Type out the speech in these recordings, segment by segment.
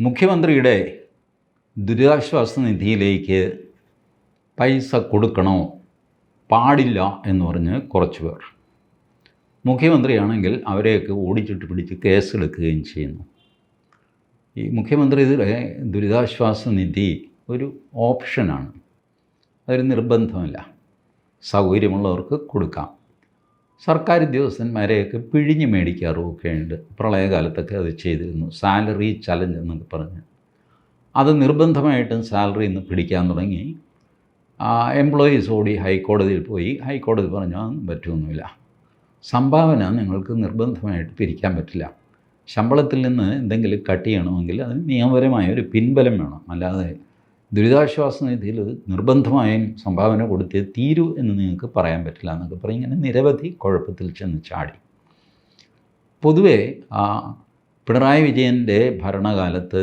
മുഖ്യമന്ത്രിയുടെ ദുരിതാശ്വാസ നിധിയിലേക്ക് പൈസ കൊടുക്കണോ? പാടില്ല എന്ന് പറഞ്ഞ് കുറച്ച് പേർ. മുഖ്യമന്ത്രിയാണെങ്കിൽ അവരെയൊക്കെ ഓടിച്ചിട്ട് പിടിച്ച് കേസെടുക്കുകയും ചെയ്യുന്നു. ഈ മുഖ്യമന്ത്രി മുഖ്യമന്ത്രിയുടെ ദുരിതാശ്വാസ നിധി ഒരു ഓപ്ഷനാണ്. അതൊരു നിർബന്ധമല്ല. സൗകര്യമുള്ളവർക്ക് കൊടുക്കാം. സർക്കാർ ഉദ്യോഗസ്ഥന്മാരെയൊക്കെ പിഴിഞ്ഞ് മേടിക്കാറുമൊക്കെ ഉണ്ട് പ്രളയകാലത്തൊക്കെ അത് ചെയ്തിരുന്നു. സാലറി ചലഞ്ച് എന്നൊക്കെ പറഞ്ഞ്. അത് നിർബന്ധമായിട്ടും സാലറി ഇന്ന് പിടിക്കാൻ തുടങ്ങി. എംപ്ലോയീസ് ഓടി ഹൈക്കോടതിയിൽ പോയി. ഹൈക്കോടതി പറഞ്ഞു അതൊന്നും പറ്റുമൊന്നുമില്ല സംഭാവന നിങ്ങൾക്ക് നിർബന്ധമായിട്ട് പിരിക്കാൻ പറ്റില്ല. ശമ്പളത്തിൽ നിന്ന് എന്തെങ്കിലും കട്ട് ചെയ്യണമെങ്കിൽ അതിന് നിയമപരമായ ഒരു പിൻബലം വേണം. അല്ലാതെ ദുരിതാശ്വാസ നിധിയിൽ നിർബന്ധമായും സംഭാവന കൊടുത്തേ തീരൂ എന്ന് നിങ്ങൾക്ക് പറയാൻ പറ്റില്ല എന്നൊക്കെ പറയും ഇങ്ങനെ നിരവധി കുഴപ്പത്തിൽ ചെന്ന് ചാടി. പൊതുവെ പിണറായി വിജയന്റെ ഭരണകാലത്ത്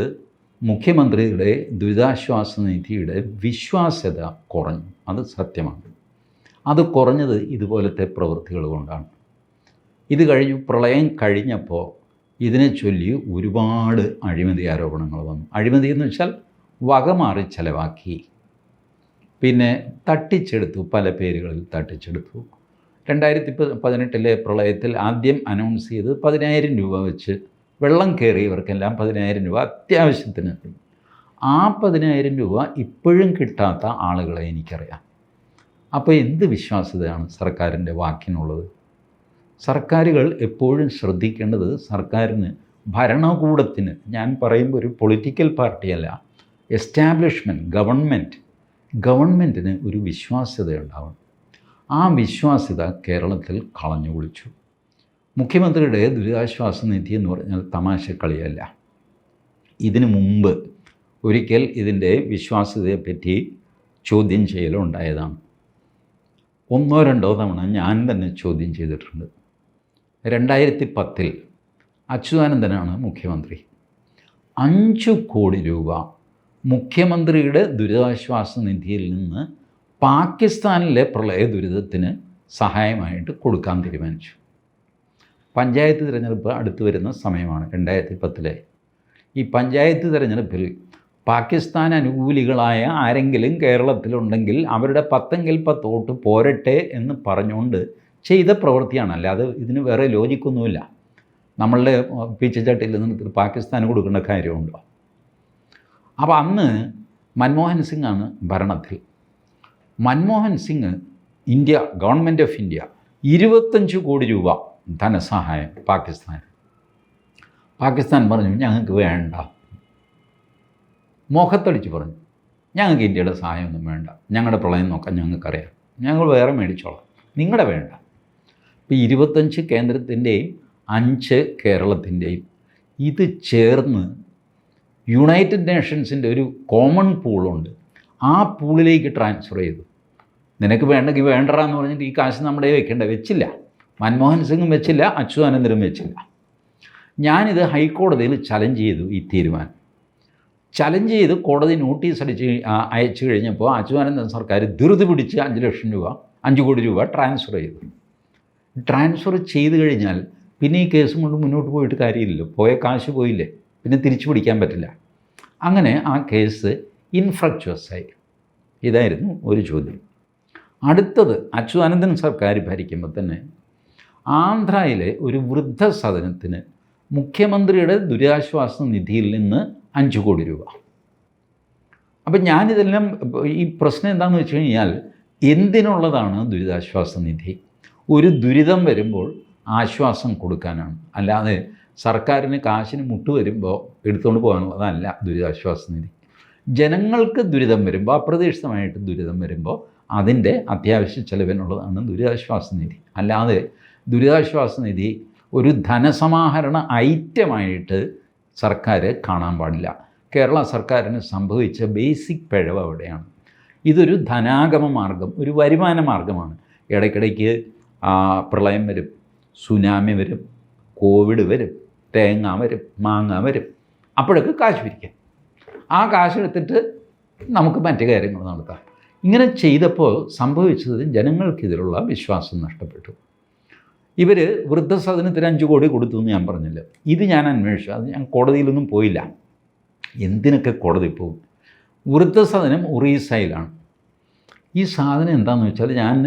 മുഖ്യമന്ത്രിയുടെ ദുരിതാശ്വാസ നിധിയുടെ വിശ്വാസ്യത കുറഞ്ഞു. അത് സത്യമാണ്. അത് കുറഞ്ഞത് ഇതുപോലത്തെ പ്രവൃത്തികൾ കൊണ്ടാണ്. ഇത് കഴിഞ്ഞു പ്രളയം കഴിഞ്ഞപ്പോൾ ഇതിനെ ചൊല്ലി ഒരുപാട് അഴിമതി ആരോപണങ്ങൾ വന്നു. അഴിമതി എന്ന് വെച്ചാൽ വകമാറി ചിലവാക്കി. പിന്നെ തട്ടിച്ചെടുത്തു പല പേരുകളിൽ തട്ടിച്ചെടുത്തു. രണ്ടായിരത്തി പതിനെട്ടിലെ പ്രളയത്തിൽ ആദ്യം അനൗൺസ് ചെയ്ത് പതിനായിരം രൂപ വെച്ച് വെള്ളം കയറിയവർക്കെല്ലാം പതിനായിരം രൂപ അത്യാവശ്യത്തിന്. ആ പതിനായിരം രൂപ ഇപ്പോഴും കിട്ടാത്ത ആളുകളെ എനിക്കറിയാം. അപ്പോൾ എന്ത് വിശ്വാസ്യതയാണ് സർക്കാരിന്റെ വാക്കിനുള്ളത്? സർക്കാരുകൾ എപ്പോഴും ശ്രദ്ധിക്കേണ്ടത് സർക്കാരിന് ഭരണകൂടത്തിന് ഞാൻ പറയുമ്പോൾ ഒരു പൊളിറ്റിക്കൽ പാർട്ടിയല്ല എസ്റ്റാബ്ലിഷ്മെന്റ് ഗവൺമെന്റ് ഗവൺമെന്റിന് ഒരു വിശ്വാസ്യത ഉണ്ടാവണം ആ വിശ്വാസ്യത കേരളത്തിൽ കളഞ്ഞു കുളിച്ചു. മുഖ്യമന്ത്രിയുടെ ദുരിതാശ്വാസ നിധി എന്ന് പറഞ്ഞാൽ തമാശ കളിയല്ല ഇതിനു മുമ്പ് ഒരിക്കൽ ഇതിന്റെ വിശ്വാസ്യതയെപ്പറ്റി ചോദ്യം ചെയ്യലുണ്ടായതാണ്. ഒന്നോ രണ്ടോ തവണ ഞാൻ തന്നെ ചോദ്യം ചെയ്തിട്ടുണ്ട്. രണ്ടായിരത്തി പത്തിൽ അച്യുതാനന്ദനാണ് മുഖ്യമന്ത്രി. അഞ്ച് കോടി രൂപ മുഖ്യമന്ത്രിയുടെ ദുരിതാശ്വാസ നിധിയിൽ നിന്ന് പാകിസ്ഥാനിലെ പ്രളയ ദുരിതത്തിന് സഹായമായിട്ട് കൊടുക്കാൻ തീരുമാനിച്ചു. പഞ്ചായത്ത് തിരഞ്ഞെടുപ്പ് അടുത്തു വരുന്ന സമയമാണ് രണ്ടായിരത്തി പത്തിലെ ഈ പഞ്ചായത്ത് തിരഞ്ഞെടുപ്പിൽ പാകിസ്ഥാൻ അനുകൂലികളായ ആരെങ്കിലും കേരളത്തിലുണ്ടെങ്കിൽ അവരുടെ പത്തെങ്കിൽ പത്ത് വോട്ട് പോരട്ടെ എന്ന് പറഞ്ഞുകൊണ്ട് ചെയ്ത പ്രവൃത്തിയാണ്. അല്ലാതെ ഇതിന് വേറെ ലോജിക്കൊന്നുമില്ല നമ്മളുടെ പിച്ചച്ചട്ടിയിൽ നിന്ന് പാകിസ്ഥാന് കൊടുക്കേണ്ട കാര്യമുണ്ടോ? അപ്പോൾ അന്ന് മൻമോഹൻ സിംഗ് ആണ് ഭരണത്തിൽ. Manmohan Singh India government of India ഇരുപത്തഞ്ച് കോടി രൂപ ധനസഹായം പാകിസ്ഥാൻ പാകിസ്ഥാൻ പറഞ്ഞു ഞങ്ങൾക്ക് വേണ്ട. മുഖത്തടിച്ച് പറഞ്ഞു ഞങ്ങൾക്ക് ഇന്ത്യയുടെ സഹായമൊന്നും വേണ്ട. ഞങ്ങളുടെ പ്രളയം നോക്കാൻ ഞങ്ങൾക്കറിയാം. ഞങ്ങൾ വേറെ മേടിച്ചോളാം. നിങ്ങളുടെ വേണ്ട. ഇപ്പോൾ ഇരുപത്തഞ്ച് കേന്ദ്രത്തിന്റെയും അഞ്ച് കേരളത്തിന്റെയും ഇത് ചേർന്ന് യുണൈറ്റഡ് നേഷൻസിന്റെ ഒരു കോമൺ പൂളുണ്ട് ആ പൂളിലേക്ക് ട്രാൻസ്ഫർ ചെയ്തു. നിനക്ക് വേണ്ടെങ്കിൽ വേണ്ടറ എന്ന് പറഞ്ഞിട്ട് ഈ കാശ് നമ്മുടെ വെക്കേണ്ട. വെച്ചില്ല. മൻമോഹൻ സിംഗും വെച്ചില്ല. അച്യുതാനന്ദനും വെച്ചില്ല. ഞാനിത് ഹൈക്കോടതിയിൽ ചലഞ്ച് ചെയ്തു ഈ തീരുമാനം. ചലഞ്ച് ചെയ്ത് കോടതി നോട്ടീസ് അടിച്ച് അയച്ചു കഴിഞ്ഞപ്പോൾ അച്യുതാനന്ദൻ സർക്കാർ ധൃതി പിടിച്ച് അഞ്ച് ലക്ഷം രൂപ അഞ്ച് കോടി രൂപ ട്രാൻസ്ഫർ ചെയ്തു. ട്രാൻസ്ഫർ ചെയ്ത് കഴിഞ്ഞാൽ പിന്നെ ഈ കേസും കൊണ്ട് മുന്നോട്ട് പോയിട്ട് കാര്യമില്ലല്ലോ. പോയ കാശ് പോയില്ലേ? പിന്നെ തിരിച്ചു പിടിക്കാൻ പറ്റില്ല. അങ്ങനെ ആ കേസ് ഇൻഫ്രക്ച്വസ് ആയി. ഇതായിരുന്നു ഒരു ചോദ്യം. അടുത്തത് അച്യുതാനന്ദൻ സർക്കാർ ഭരിക്കുമ്പോൾ തന്നെ ആന്ധ്രയിലെ ഒരു വൃദ്ധസദനത്തിന് മുഖ്യമന്ത്രിയുടെ ദുരിതാശ്വാസ നിധിയിൽ നിന്ന് അഞ്ച് കോടി രൂപ. അപ്പം ഞാനിതെല്ലാം ഈ പ്രശ്നം എന്താണെന്ന് വെച്ച് കഴിഞ്ഞാൽ എന്തിനുള്ളതാണ് ദുരിതാശ്വാസ നിധി? ഒരു ദുരിതം വരുമ്പോൾ ആശ്വാസം കൊടുക്കാനാണ്. അല്ലാതെ സർക്കാരിന് കാശിന് മുട്ട് വരുമ്പോൾ എടുത്തുകൊണ്ട് പോകാനുള്ളതല്ല ദുരിതാശ്വാസ നിധി. ജനങ്ങൾക്ക് ദുരിതം വരുമ്പോൾ അപ്രതീക്ഷിതമായിട്ട് ദുരിതം വരുമ്പോൾ അതിന്റെ അത്യാവശ്യ ചെലവിനുള്ളതാണ് ദുരിതാശ്വാസ നിധി. അല്ലാതെ ദുരിതാശ്വാസ നിധി ഒരു ധനസമാഹരണ ഐറ്റമായിട്ട് സർക്കാർ കാണാൻ പാടില്ല. കേരള സർക്കാരിന് സംഭവിച്ച ബേസിക് പിഴവ് അവിടെയാണ്. ഇതൊരു ധനാഗമ മാർഗം ഒരു വരുമാന മാർഗമാണ്. ഇടയ്ക്കിടയ്ക്ക് പ്രളയം വരും സുനാമി വരും കോവിഡ് വരും. തേങ്ങ വരും മാങ്ങ വരും. അപ്പോഴൊക്കെ കാശ് പിരിക്കാം. ആ കാശെടുത്തിട്ട് നമുക്ക് മറ്റു കാര്യങ്ങൾ നടത്താം. ഇങ്ങനെ ചെയ്തപ്പോൾ സംഭവിച്ചത് ജനങ്ങൾക്കിതിലുള്ള വിശ്വാസം നഷ്ടപ്പെട്ടു. ഇവർ വൃദ്ധസദനത്തിന് അഞ്ച് കോടി കൊടുത്തു എന്ന് ഞാൻ പറഞ്ഞില്ല? ഇത് ഞാൻ അന്വേഷിച്ചു. അത് ഞാൻ കോടതിയിലൊന്നും പോയില്ല. എന്തിനൊക്കെ കോടതി പോകും വൃദ്ധസദനം ഒറീസയിലാണ്. ഈ സാധനം എന്താണെന്ന് വെച്ചാൽ ഞാൻ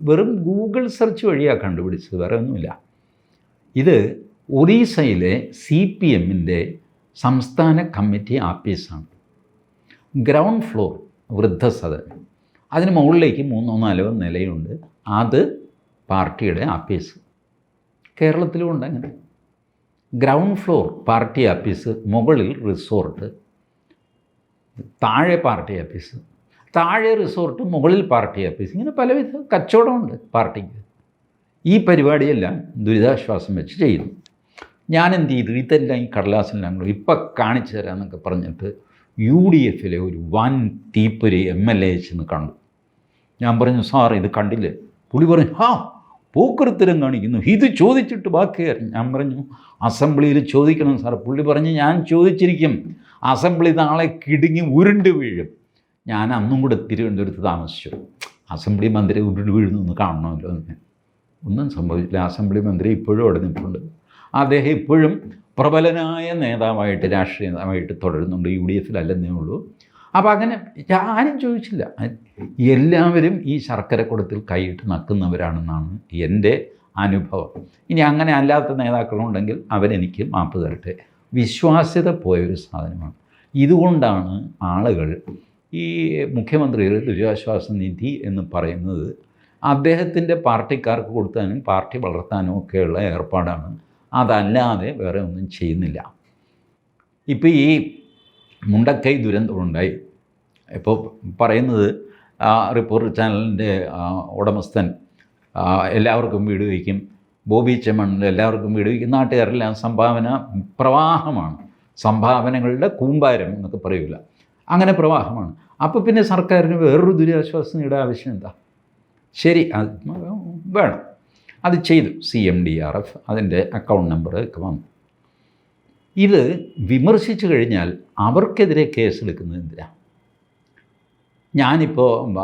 വെറും ഗൂഗിൾ സെർച്ച് വഴിയാണ് കണ്ടുപിടിച്ചത്. വേറെ ഒന്നുമില്ല. ഇത് ഒറീസയിലെ സി പി എമ്മിന്റെ സംസ്ഥാന കമ്മിറ്റി ആഫീസാണ് ഗ്രൗണ്ട് ഫ്ലോർ വൃദ്ധസദനം അതിന് മുകളിലേക്ക് മൂന്നോ നാലോ നിലയുണ്ട്. അത് പാർട്ടിയുടെ ആഫീസ് കേരളത്തിലും ഉണ്ട് അങ്ങനെ. ഗ്രൗണ്ട് ഫ്ലോർ പാർട്ടി ആഫീസ് മുകളിൽ റിസോർട്ട് താഴെ പാർട്ടി ഓഫീസ് താഴെ റിസോർട്ട് മുകളിൽ പാർട്ടി ഓഫീസ് ഇങ്ങനെ പലവിധ കച്ചവടമുണ്ട് പാർട്ടിക്ക്. ഈ പരിപാടിയെല്ലാം ദുരിതാശ്വാസം വെച്ച് ചെയ്യുന്നു. ഞാൻ എന്ത് ചെയ്തു ഇതെല്ലാം ഈ കടലാസിലെല്ലാം കൂടി ഇപ്പം കാണിച്ചു തരാമെന്നൊക്കെ പറഞ്ഞിട്ട് യു ഡി എഫിലെ ഒരു വൻ തീപ്പൊരി എം എൽ എ ചെന്ന് കണ്ടു. ഞാൻ പറഞ്ഞു സാർ ഇത് കണ്ടില്ലേ? പുളി പറഞ്ഞു ഹാ പോക്കൃത്തരം കാണിക്കുന്നു. ഇത് ചോദിച്ചിട്ട് ബാക്കിയായിരുന്നു ഞാൻ പറഞ്ഞു അസംബ്ലിയിൽ ചോദിക്കണം സാർ പുള്ളി പറഞ്ഞ് ഞാൻ ചോദിച്ചിരിക്കും. അസംബ്ലി നാളെ കിടുങ്ങി ഉരുണ്ട് വീഴും. ഞാൻ അന്നും കൂടെ തിരുവനന്തപുരത്ത് താമസിച്ചു. അസംബ്ലി മന്ത്രി ഉരുണ്ട് വീഴുന്നു എന്ന് കാണണമല്ലോ ഒന്നും സംഭവിച്ചില്ല. അസംബ്ലി മന്ത്രി ഇപ്പോഴും അവിടെ നിൽപ്പുണ്ട്. അദ്ദേഹം ഇപ്പോഴും പ്രബലനായ നേതാവായിട്ട് രാഷ്ട്രീയ നേതാവായിട്ട് തുടരുന്നുണ്ട്. യു ഡി എഫിലല്ലെന്നേ ഉള്ളൂ. അപ്പോൾ അങ്ങനെ ആരും ചോദിച്ചില്ല. എല്ലാവരും ഈ ശർക്കരക്കുടത്തിൽ കൈയിട്ട് നക്കുന്നവരാണെന്നാണ് എന്റെ അനുഭവം. ഇനി അങ്ങനെ അല്ലാത്ത നേതാക്കളുണ്ടെങ്കിൽ അവരെനിക്ക് മാപ്പ് തരട്ടെ. വിശ്വാസ്യത പോയൊരു സാധനമാണ്. ഇതുകൊണ്ടാണ് ആളുകൾ ഈ മുഖ്യമന്ത്രിയുടെ ദുരിതാശ്വാസ നിധി എന്ന് പറയുന്നത് അദ്ദേഹത്തിന്റെ പാർട്ടിക്കാർക്ക് കൊടുത്താനും പാർട്ടി വളർത്താനും ഒക്കെയുള്ള ഏർപ്പാടാണ്. അതല്ലാതെ വേറെ ഒന്നും ചെയ്യുന്നില്ല. ഇപ്പോൾ ഈ മുണ്ടക്കൈ ദുരന്തമുണ്ടായി ഇപ്പോൾ പറയുന്നത് റിപ്പോർട്ടർ ചാനലിന്റെ ഉടമസ്ഥൻ എല്ലാവർക്കും വീട് വയ്ക്കും. ബോബി ചെമ്മണ്ണിൽ എല്ലാവർക്കും വീട് വയ്ക്കും. നാട്ടുകാരെല്ലാം സംഭാവന പ്രവാഹമാണ്. സംഭാവനകളുടെ കൂമ്പാരം എന്നൊക്കെ പറയൂല അങ്ങനെ പ്രവാഹമാണ്. അപ്പോൾ പിന്നെ സർക്കാരിന് വേറൊരു ദുരിതാശ്വാസ നേടാൻ ആവശ്യം എന്താ? ശരി വേണം. അത് ചെയ്തു. C M D R F അതിന്റെ അക്കൗണ്ട് നമ്പർ ഒക്കെ വന്നു. ഇത് വിമർശിച്ചു കഴിഞ്ഞാൽ അവർക്കെതിരെ കേസെടുക്കുന്നത് എന്തിനാ? ഞാനിപ്പോൾ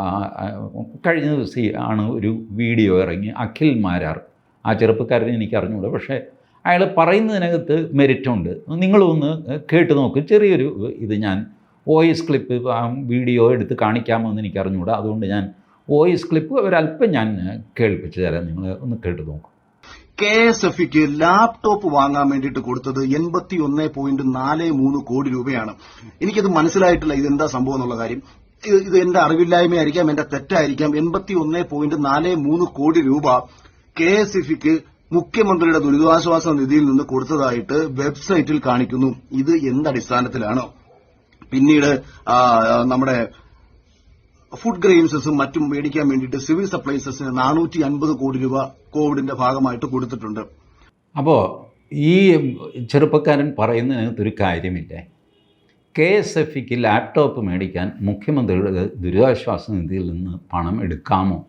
കഴിഞ്ഞ ദിവസം ആണ് ഒരു വീഡിയോ ഇറങ്ങി. അഖിൽ മാരാർ. ആ ചെറുപ്പക്കാരനെ എനിക്ക് അറിഞ്ഞൂടെ. പക്ഷേ അയാൾ പറയുന്നതിനകത്ത് മെരിറ്റുണ്ട് നിങ്ങളൊന്ന് കേട്ട് നോക്ക്. ചെറിയൊരു ഇത് ഞാൻ വോയിസ് ക്ലിപ്പ് വീഡിയോ എടുത്ത് കാണിക്കാമോ എന്ന് എനിക്ക് അതുകൊണ്ട് ഞാൻ വോയിസ് ക്ലിപ്പ് ഒരല്പം ഞാൻ കേൾപ്പിച്ച് തരാം. നിങ്ങൾ ഒന്ന് കേട്ട് നോക്കും. കെ എസ് എഫിക്ക് ലാപ്ടോപ്പ് വാങ്ങാൻ വേണ്ടിയിട്ട് കൊടുത്തത് എൺപത്തി ഒന്ന് പോയിന്റ് നാല് മൂന്ന് കോടി രൂപയാണ്. എനിക്കത് മനസ്സിലായിട്ടില്ല ഇതെന്താ സംഭവം എന്നുള്ള കാര്യം. ഇത് എന്റെ അറിവില്ലായ്മയായിരിക്കാം എന്റെ തെറ്റായിരിക്കാം. എൺപത്തി ഒന്ന് പോയിന്റ് നാല് മൂന്ന് കോടി രൂപ കെ എസ് എഫിക്ക് മുഖ്യമന്ത്രിയുടെ ദുരിതാശ്വാസ നിധിയിൽ നിന്ന് കൊടുത്തതായിട്ട് വെബ്സൈറ്റിൽ കാണിക്കുന്നു. ഇത് എന്തടിസ്ഥാനത്തിലാണ് പിന്നീട് നമ്മുടെ ഫുഡ് ഗ്രെയിൻസസും മറ്റും മേടിക്കാൻ വേണ്ടിയിട്ട് സിവിൽ സപ്ലൈസസിന് നാനൂറ്റി അൻപത് കോടി രൂപ കോവിഡിന്റെ ഭാഗമായിട്ട് കൊടുത്തിട്ടുണ്ട്. അപ്പോൾ ഈ ചെറുപ്പക്കാരൻ പറയുന്നതിനകത്തൊരു കാര്യമില്ലേ? കെ എസ് എഫ് ഇക്ക് ലാപ്ടോപ്പ് മേടിക്കാൻ മുഖ്യമന്ത്രിയുടെ ദുരിതാശ്വാസ നിധിയിൽ നിന്ന് പണം എടുക്കാമോ?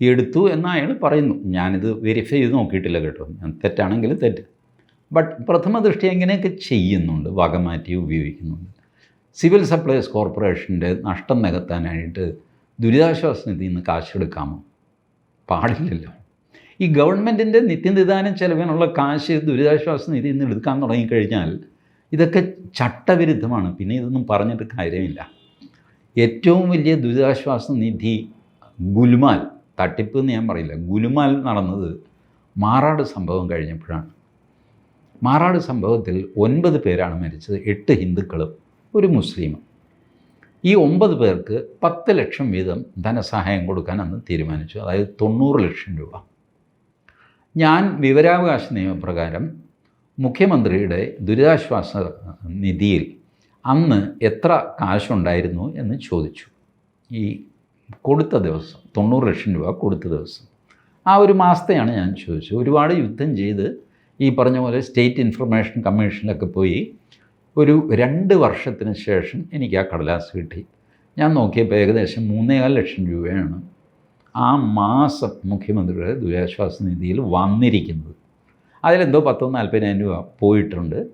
എടുത്തു എന്ന് അയാൾ പറയുന്നു. ഞാനിത് വെരിഫൈ ചെയ്ത് നോക്കിയിട്ടില്ല കേട്ടോ. ഞാൻ തെറ്റാണെങ്കിൽ തെറ്റ്. ബട്ട് പ്രഥമ ദൃഷ്ടി എങ്ങനെയൊക്കെ ചെയ്യുന്നുണ്ട്? വകമാറ്റി ഉപയോഗിക്കുന്നുണ്ട്. സിവിൽ സപ്ലൈസ് കോർപ്പറേഷന്റെ നഷ്ടം നികത്താനായിട്ട് ദുരിതാശ്വാസ നിധിയിൽ നിന്ന് കാശെടുക്കാമോ പാടില്ലല്ലോ. ഈ ഗവൺമെന്റിന്റെ നിത്യനിദാന ചെലവിനുള്ള കാശ് ദുരിതാശ്വാസ നിധിയിൽ നിന്ന് എടുക്കാൻ തുടങ്ങിക്കഴിഞ്ഞാൽ ഇതൊക്കെ ചട്ടവിരുദ്ധമാണ്. പിന്നെ ഇതൊന്നും പറഞ്ഞിട്ട് കാര്യമില്ല. ഏറ്റവും വലിയ ദുരിതാശ്വാസ നിധി ഗുൽമാൽ തട്ടിപ്പ് എന്ന് ഞാൻ പറയില്ല. ഗുലുമാൽ നടന്നത് മാറാട് സംഭവം കഴിഞ്ഞപ്പോഴാണ്. മാറാട് സംഭവത്തിൽ ഒൻപത് പേരാണ് മരിച്ചത്. എട്ട് ഹിന്ദുക്കളും ഒരു മുസ്ലിം. ഈ ഒമ്പത് പേർക്ക് പത്ത് ലക്ഷം വീതം ധനസഹായം കൊടുക്കാൻ അന്ന് തീരുമാനിച്ചു. അതായത് തൊണ്ണൂറ് ലക്ഷം രൂപ. ഞാൻ വിവരാവകാശ നിയമപ്രകാരം മുഖ്യമന്ത്രിയുടെ ദുരിതാശ്വാസ നിധിയിൽ അന്ന് എത്ര കാശുണ്ടായിരുന്നു എന്ന് ചോദിച്ചു. ഈ കൊടുത്ത ദിവസം തൊണ്ണൂറ് ലക്ഷം രൂപ കൊടുത്ത ദിവസം. ആ ഒരു മാസത്തെയാണ് ഞാൻ ചോദിച്ചത്. ഒരുപാട് യുദ്ധം ചെയ്ത് ഈ പറഞ്ഞ പോലെ സ്റ്റേറ്റ് ഇൻഫർമേഷൻ കമ്മീഷനിലൊക്കെ പോയി ഒരു രണ്ട് വർഷത്തിന് ശേഷം എനിക്ക് ആ കടലാസ് കിട്ടി. ഞാൻ നോക്കിയപ്പോൾ ഏകദേശം മൂന്നേകാൽ ലക്ഷം രൂപയാണ് ആ മാസം മുഖ്യമന്ത്രിയുടെ ദുരിതാശ്വാസ നിധിയിൽ വന്നിരിക്കുന്നത്. അതിലെന്തോ പത്തോ നാൽപ്പതിനായിരം രൂപ പോയിട്ടുണ്ട്.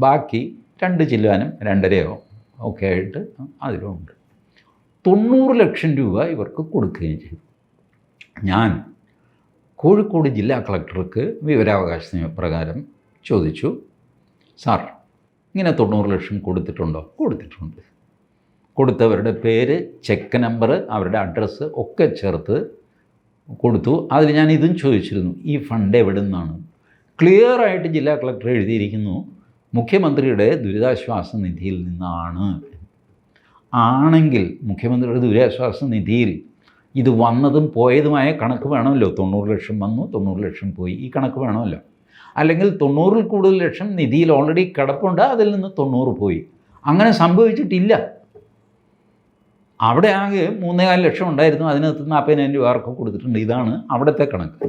ബാക്കി രണ്ട് ചില്ലാനും രണ്ടരയോ ഒക്കെ ആയിട്ട് അതിലുണ്ട്. തൊണ്ണൂറ് ലക്ഷം രൂപ ഇവർക്ക് കൊടുക്കുകയും ചെയ്തു. ഞാൻ കോഴിക്കോട് ജില്ലാ കളക്ടർക്ക് വിവരാവകാശ നിയമപ്രകാരം ചോദിച്ചു സാർ ഇങ്ങനെ തൊണ്ണൂറ് ലക്ഷം കൊടുത്തിട്ടുണ്ടോ? കൊടുത്തിട്ടുണ്ട്. കൊടുത്തവരുടെ പേര് ചെക്ക് നമ്പർ അവരുടെ അഡ്രസ്സ് ഒക്കെ ചേർത്ത് കൊടുത്തു. അതിൽ ഞാൻ ഇതും ചോദിച്ചിരുന്നു ഈ ഫണ്ട് എവിടെ നിന്നാണ് ക്ലിയർ ആയിട്ട് ജില്ലാ കളക്ടർ എഴുതിയിരിക്കുന്നു മുഖ്യമന്ത്രിയുടെ ദുരിതാശ്വാസ നിധിയിൽ നിന്നാണ്. ആണെങ്കിൽ മുഖ്യമന്ത്രിയുടെ ദുരിതാശ്വാസ നിധിയിൽ ഇത് വന്നതും പോയതുമായ കണക്ക് വേണമല്ലോ. തൊണ്ണൂറ് ലക്ഷം വന്നു തൊണ്ണൂറ് ലക്ഷം പോയി ഈ കണക്ക് വേണമല്ലോ. അല്ലെങ്കിൽ തൊണ്ണൂറിൽ കൂടുതൽ ലക്ഷം നിധിയിൽ ഓൾറെഡി കിടപ്പുണ്ട് അതിൽ നിന്ന് തൊണ്ണൂറ് പോയി. അങ്ങനെ സംഭവിച്ചിട്ടില്ല. അവിടെ ആകെ മൂന്നേകാൽ ലക്ഷം ഉണ്ടായിരുന്നു അതിനകത്ത് നാൽപ്പതിനായിരം രൂപ ആർക്കും കൊടുത്തിട്ടുണ്ട്. ഇതാണ് അവിടുത്തെ കണക്ക്.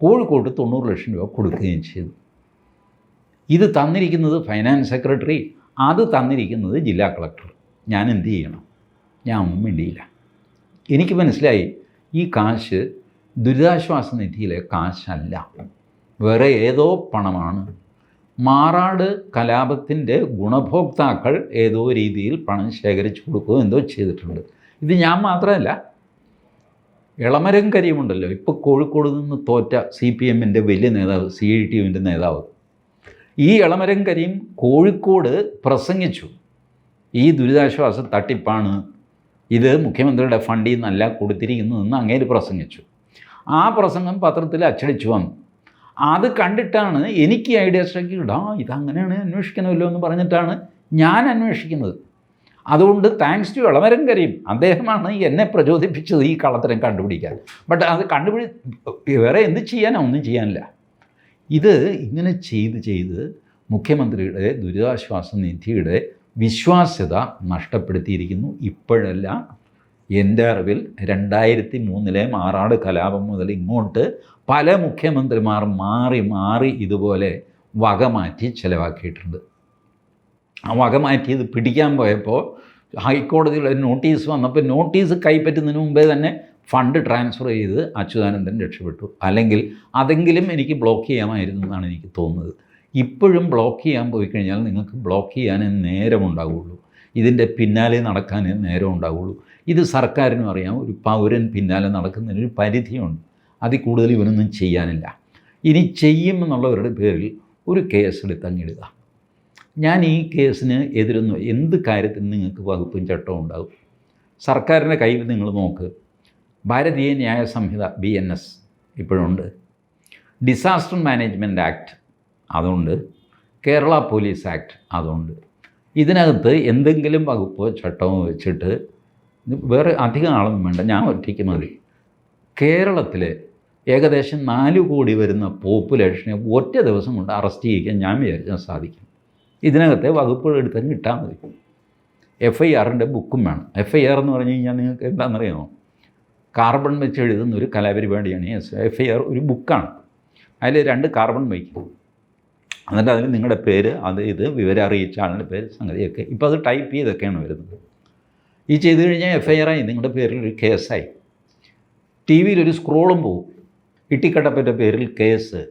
കോഴിക്കോട്ട് തൊണ്ണൂറ് ലക്ഷം രൂപ കൊടുക്കുകയും ചെയ്തു. ഇത് തന്നിരിക്കുന്നത് ഫൈനാൻസ് സെക്രട്ടറി അത് തന്നിരിക്കുന്നത് ജില്ലാ കളക്ടർ ഞാൻ എന്ത് ചെയ്യണം? ഞാൻ ഒന്നും വേണ്ടിയില്ല എനിക്ക് മനസ്സിലായി ഈ കാശ് ദുരിതാശ്വാസ നിധിയിലെ കാശല്ല. വേറെ ഏതോ പണമാണ്. മാറാട് കലാപത്തിന്റെ ഗുണഭോക്താക്കൾ ഏതോ രീതിയിൽ പണം ശേഖരിച്ചു കൊടുക്കുകയോ എന്തോ ചെയ്തിട്ടുണ്ട്. ഇത് ഞാൻ മാത്രമല്ല ഇളമരം കരിയുമുണ്ടല്ലോ ഇപ്പോൾ കോഴിക്കോട് നിന്ന് തോറ്റ സി പി എമ്മിന്റെ വലിയ നേതാവ് സി ഐ ടി യുവിന്റെ നേതാവ്. ഈ ഇളമരം കരീം കോഴിക്കോട് പ്രസംഗിച്ചു. ഈ ദുരിതാശ്വാസ തട്ടിപ്പാണ് ഇത് മുഖ്യമന്ത്രിയുടെ ഫണ്ടിൽ നിന്നല്ല കൊടുത്തിരിക്കുന്നതെന്ന് അങ്ങേര് പ്രസംഗിച്ചു. ആ പ്രസംഗം പത്രത്തിൽ അച്ചടിച്ചു വന്നു. അത് കണ്ടിട്ടാണ് എനിക്ക് ഐഡിയ സ്ട്രൈക്ക് ഇടാ. ഇതങ്ങനെയാണ് അന്വേഷിക്കണമല്ലോ എന്ന് പറഞ്ഞിട്ടാണ് ഞാൻ അന്വേഷിക്കുന്നത്. അതുകൊണ്ട് താങ്ക്സ് ടു ഇളമരം കരീം അദ്ദേഹമാണ് എന്നെ പ്രചോദിപ്പിച്ചത് ഈ കള്ളത്തരം കണ്ടുപിടിക്കാൻ. ബട്ട് അത് കണ്ടുപിടി വേറെ എന്ത് ചെയ്യാനാ? ഒന്നും ചെയ്യാനില്ല. ഇത് ഇങ്ങനെ ചെയ്ത് ചെയ്ത് മുഖ്യമന്ത്രിയുടെ ദുരിതാശ്വാസ നിധിയുടെ വിശ്വാസ്യത നഷ്ടപ്പെടുത്തിയിരിക്കുന്നു. ഇപ്പോഴല്ല എന്റെ അറിവിൽ രണ്ടായിരത്തി മൂന്നിലെ മാറാട് കലാപം മുതൽ ഇങ്ങോട്ട് പല മുഖ്യമന്ത്രിമാർ മാറി മാറി ഇതുപോലെ വക മാറ്റി ചിലവാക്കിയിട്ടുണ്ട്. ആ വക മാറ്റി ഇത് പിടിക്കാൻ പോയപ്പോൾ ഹൈക്കോടതിയുടെ നോട്ടീസ് വന്നപ്പോൾ നോട്ടീസ് കൈപ്പറ്റുന്നതിന് മുമ്പേ തന്നെ ഫണ്ട് ട്രാൻസ്ഫർ ചെയ്ത് അച്യുതാനന്ദൻ രക്ഷപ്പെട്ടു. അല്ലെങ്കിൽ അതെങ്കിലും എനിക്ക് ബ്ലോക്ക് ചെയ്യാമായിരുന്നു എന്നാണ് എനിക്ക് തോന്നുന്നത്. ഇപ്പോഴും ബ്ലോക്ക് ചെയ്യാൻ പോയി കഴിഞ്ഞാൽ നിങ്ങൾക്ക് ബ്ലോക്ക് ചെയ്യാനേ നേരമുണ്ടാവുള്ളൂ. ഇതിന്റെ പിന്നാലെ നടക്കാനേ നേരം ഇത് സർക്കാരിനും അറിയാം. ഒരു പൗരൻ പിന്നാലെ നടക്കുന്നതിനൊരു പരിധിയുണ്ട്. അതിൽ കൂടുതൽ ഇവനൊന്നും ചെയ്യാനില്ല. ഇനി ചെയ്യുമെന്നുള്ളവരുടെ പേരിൽ ഒരു കേസ് അങ്ങിടുക ഞാൻ ഈ കേസിന് എതിരൊന്നും. എന്ത് കാര്യത്തിന് നിങ്ങൾക്ക് വകുപ്പും ചട്ടവും ഉണ്ടാകും? സർക്കാരിന്റെ കയ്യിൽ നിങ്ങൾ നോക്ക്. Bharatiya Nyaya Sanhita B N S ഇപ്പോഴുണ്ട്. Disaster management act അതുണ്ട്. കേരള പോലീസ് ആക്ട് അതുണ്ട്. ഇതിനകത്ത് എന്തെങ്കിലും വകുപ്പോ ചട്ടമോ വെച്ചിട്ട് വേറെ അധികം ആളൊന്നും വേണ്ട. ഞാൻ ഒറ്റയ്ക്ക് മതി. കേരളത്തിൽ ഏകദേശം നാല് കോടി വരുന്ന പോപ്പുലേഷനെ ഒറ്റ ദിവസം കൊണ്ട് അറസ്റ്റ് ചെയ്യിക്കാൻ ഞാൻ വിചാരിച്ചാൽ സാധിക്കും. ഇതിനകത്തെ വകുപ്പുകൾ എടുത്താൽ കിട്ടാൻ മതി. എഫ് ഐ ആറിന്റെ ബുക്കും വേണം. എഫ് ഐ ആർ എന്ന് പറഞ്ഞു കഴിഞ്ഞാൽ നിങ്ങൾക്ക് എന്താണെന്നറിയാമോ? കാർബൺ വെച്ച് എഴുതുന്ന ഒരു കലാപരിപാടിയാണ് എസ് എഫ് ഐ ആർ ഒരു ബുക്കാണ് അതിൽ രണ്ട് കാർബൺ വയ്ക്കും. എന്നിട്ട് അതിൽ നിങ്ങളുടെ പേര് അത് ഇത് വിവരം അറിയിച്ച ആളുടെ പേര് സംഗതിയൊക്കെ. ഇപ്പോൾ അത് ടൈപ്പ് ചെയ്തൊക്കെയാണ് വരുന്നത്. ഈ ചെയ്തു കഴിഞ്ഞാൽ എഫ് ഐ ആർ ആയി. നിങ്ങളുടെ പേരിൽ ഒരു കേസായി ടി വിയിലൊരു സ്ക്രോളും പോകും ഇട്ടിക്കട്ടപ്പന്റെ പേരിൽ കേസ്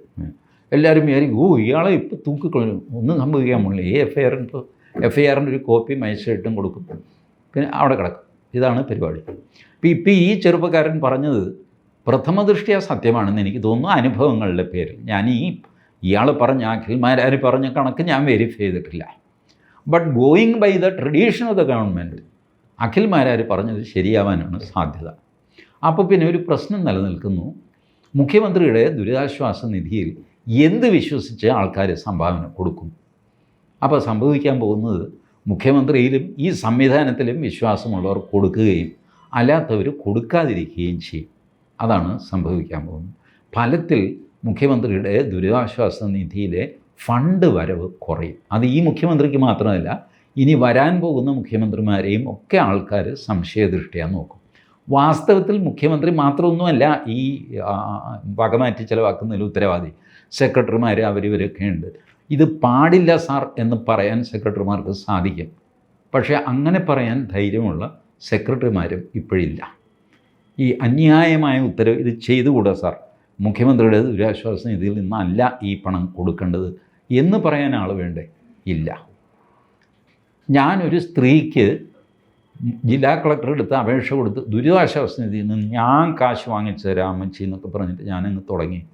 എല്ലാവരും വിചാരിക്കും ഓ ഇയാളെ ഇപ്പോൾ തൂക്കിക്കളഞ്ഞു. ഒന്നും സംഭവിക്കാൻ പോണില്ല. ഈ എഫ് ഐ ആറിന് ഇപ്പോൾ എഫ് ഐ ആറിന്റെ ഒരു കോപ്പി മജിസ്ട്രേറ്റും കൊടുക്കും. പിന്നെ അവിടെ കിടക്കും. ഇതാണ് പരിപാടി. അപ്പോൾ ഇപ്പോൾ ഈ ചെറുപ്പക്കാരൻ പറഞ്ഞത് പ്രഥമ ദൃഷ്ടിയ സത്യമാണെന്ന് എനിക്ക് തോന്നുന്നു. അനുഭവങ്ങളുടെ പേരിൽ. ഞാൻ ഈ ഇയാൾ പറഞ്ഞ അഖിൽമാരാർ പറഞ്ഞ കണക്ക് ഞാൻ വെരിഫൈ ചെയ്തിട്ടില്ല. But going by the tradition of the government Akhil Marar പറഞ്ഞത് ശരിയാവാനാണ് സാധ്യത. അപ്പോൾ പിന്നെ ഒരു പ്രശ്നം നിലനിൽക്കുന്നു. മുഖ്യമന്ത്രിയുടെ ദുരിതാശ്വാസ നിധിയിൽ എന്ത് വിശ്വസിച്ച് ആൾക്കാർ സംഭാവന കൊടുക്കും? അപ്പോൾ സംഭവിക്കാൻ പോകുന്നത് മുഖ്യമന്ത്രിയിലും ഈ സംവിധാനത്തിലും വിശ്വാസമുള്ളവർ കൊടുക്കുകയും അല്ലാത്തവർ കൊടുക്കാതിരിക്കുകയും ചെയ്യും. അതാണ് സംഭവിക്കാൻ പോകുന്നത്. ഫലത്തിൽ മുഖ്യമന്ത്രിയുടെ ദുരിതാശ്വാസ നിധിയിലെ ഫണ്ട് വരവ് കുറയും. അത് ഈ മുഖ്യമന്ത്രിക്ക് മാത്രമല്ല ഇനി വരാൻ പോകുന്ന മുഖ്യമന്ത്രിമാരെയും ഒക്കെ ആൾക്കാർ സംശയദൃഷ്ടിയാണ് നോക്കും. വാസ്തവത്തിൽ മുഖ്യമന്ത്രി മാത്രമൊന്നുമല്ല ഈ വകമാറ്റി ചിലവാക്കുന്നതിൽ ഉത്തരവാദി സെക്രട്ടറിമാർ അവർ ഇവരൊക്കെ ഉണ്ട്. ഇത് പാടില്ല സാർ എന്ന് പറയാൻ സെക്രട്ടറിമാർക്ക് സാധിക്കും. പക്ഷേ അങ്ങനെ പറയാൻ ധൈര്യമുള്ള സെക്രട്ടറിമാരും ഇപ്പോഴില്ല. ഈ അന്യായമായ ഉത്തരവ് ഇത് ചെയ്തുകൂടാ സാർ. മുഖ്യമന്ത്രിയുടെ ദുരാശ്വാസ നിധിയിൽ നിന്നല്ല ഈ പണം കൊടുക്കേണ്ടത് എന്ന് പറയാൻ ആൾ വേണ്ടേ? ഇല്ല. ഞാനൊരു സ്ത്രീക്ക് ജില്ലാ കളക്ടർ എടുത്ത് അപേക്ഷ കൊടുത്ത് ദുരിതാശ്വാസ നിധിയിൽ നിന്ന് ഞാൻ കാശ് വാങ്ങിച്ചു തരാം അമ്മച്ചി എന്നൊക്കെ പറഞ്ഞിട്ട് ഞാനങ്ങ് തുടങ്ങി.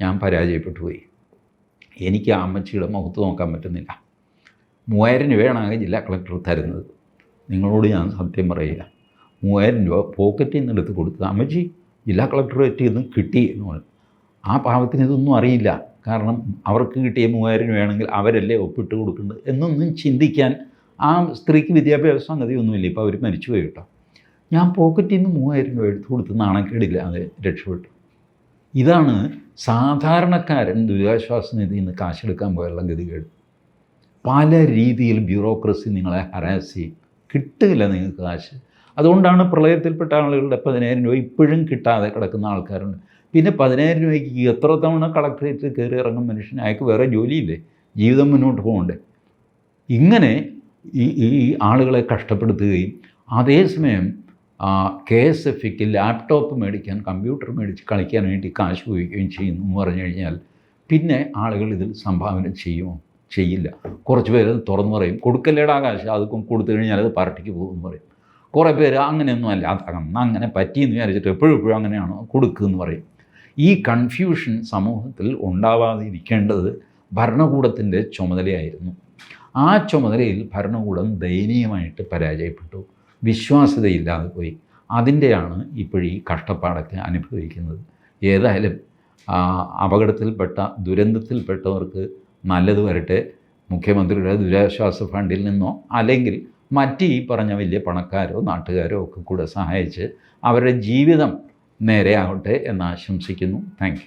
ഞാൻ പരാജയപ്പെട്ടു പോയി. എനിക്ക് ആ അമ്മച്ചിയുടെ മുഖത്ത് നോക്കാൻ പറ്റുന്നില്ല. മൂവായിരം രൂപയാണ് ജില്ലാ കളക്ടർ തരുന്നത്. നിങ്ങളോട് ഞാൻ സത്യം പറയില്ല. മൂവായിരം രൂപ പോക്കറ്റിൽ നിന്ന് എടുത്ത് കൊടുത്തത് അമ്മച്ചി ജില്ലാ കളക്ടറേറ്റിൽ നിന്ന് കിട്ടി എന്ന് പറഞ്ഞു. ആ പാവത്തിന് ഇതൊന്നും അറിയില്ല. കാരണം അവർക്ക് കിട്ടിയ മൂവായിരം രൂപയാണെങ്കിൽ അവരല്ലേ ഒപ്പിട്ട് കൊടുക്കേണ്ടത് എന്നൊന്നും ചിന്തിക്കാൻ ആ സ്ത്രീക്ക് വിദ്യാഭ്യാസ സംഗതിയൊന്നുമില്ല. ഇപ്പോൾ അവർ മരിച്ചു പോയി കേട്ടോ. ഞാൻ പോക്കറ്റിൽ നിന്ന് മൂവായിരം രൂപ എടുത്ത് കൊടുത്ത് നാണക്കേടില്ല. അത് രക്ഷപ്പെട്ടു. ഇതാണ് സാധാരണക്കാരൻ ദുരിതാശ്വാസ നിധിയിൽ നിന്ന് കാശെടുക്കാൻ പോയുള്ള ഗതികേട്. പല രീതിയിൽ ബ്യൂറോക്രസി നിങ്ങളെ ഹരാസ് ചെയ്യും. കിട്ടില്ല നിങ്ങൾക്ക് കാശ്. അതുകൊണ്ടാണ് പ്രളയത്തിൽപ്പെട്ട ആളുകളുടെ പതിനായിരം രൂപ ഇപ്പോഴും കിട്ടാതെ കിടക്കുന്ന ആൾക്കാരുണ്ട്. പിന്നെ പതിനായിരം രൂപയ്ക്ക് എത്ര തവണ കളക്ടറേറ്റിൽ കയറി ഇറങ്ങും മനുഷ്യൻ അയാൾക്ക് വേറെ ജോലിയില്ലേ? ജീവിതം മുന്നോട്ട് പോകണ്ടേ? ഇങ്ങനെ ഈ ഈ ആളുകളെ കഷ്ടപ്പെടുത്തുകയും അതേസമയം കെ എസ് എഫ് ഇക്ക് ലാപ്ടോപ്പ് മേടിക്കാൻ കമ്പ്യൂട്ടർ മേടിച്ച് കളിക്കാൻ വേണ്ടി കാശ് ഉപയോഗിക്കുകയും ചെയ്യുന്നു എന്ന് പറഞ്ഞു കഴിഞ്ഞാൽ പിന്നെ ആളുകൾ ഇതിൽ സംഭാവന ചെയ്യുമോ? ചെയ്യില്ല. കുറച്ച് പേര് തുറന്നു പറയും. കൊടുക്കല്ലേടാ കാശ്? അത് കൊടുത്തു കഴിഞ്ഞാൽ അത് പാർട്ടിക്ക് പോകുമെന്ന് പറയും. കുറേ പേര് അങ്ങനെയൊന്നും അല്ല. അത് അന്ന് അങ്ങനെ പറ്റിയെന്ന് വിചാരിച്ചിട്ട് എപ്പോഴും എപ്പോഴും അങ്ങനെയാണോ കൊടുക്കുമെന്ന് പറയും. ഈ കൺഫ്യൂഷൻ സമൂഹത്തിൽ ഉണ്ടാവാതിരിക്കേണ്ടത് ഭരണകൂടത്തിന്റെ ചുമതലയായിരുന്നു. ആ ചുമതലയിൽ ഭരണകൂടം ദയനീയമായിട്ട് പരാജയപ്പെട്ടു. വിശ്വാസ്യതയില്ലാതെ പോയി. അതിന്റെയാണ് ഇപ്പോഴീ കഷ്ടപ്പാടൊക്കെ അനുഭവിക്കുന്നത്. ഏതായാലും അപകടത്തിൽപ്പെട്ട ദുരന്തത്തിൽപ്പെട്ടവർക്ക് നല്ലത് വരട്ടെ. മുഖ്യമന്ത്രിയുടെ ദുരിതാശ്വാസ ഫണ്ടിൽ നിന്നോ അല്ലെങ്കിൽ മറ്റ് ഈ പറഞ്ഞ വലിയ പണക്കാരോ നാട്ടുകാരോ ഒക്കെ കൂടെ സഹായിച്ച് അവരുടെ ജീവിതം നേരെയാവട്ടെ എന്ന് ആശംസിക്കുന്നു. താങ്ക്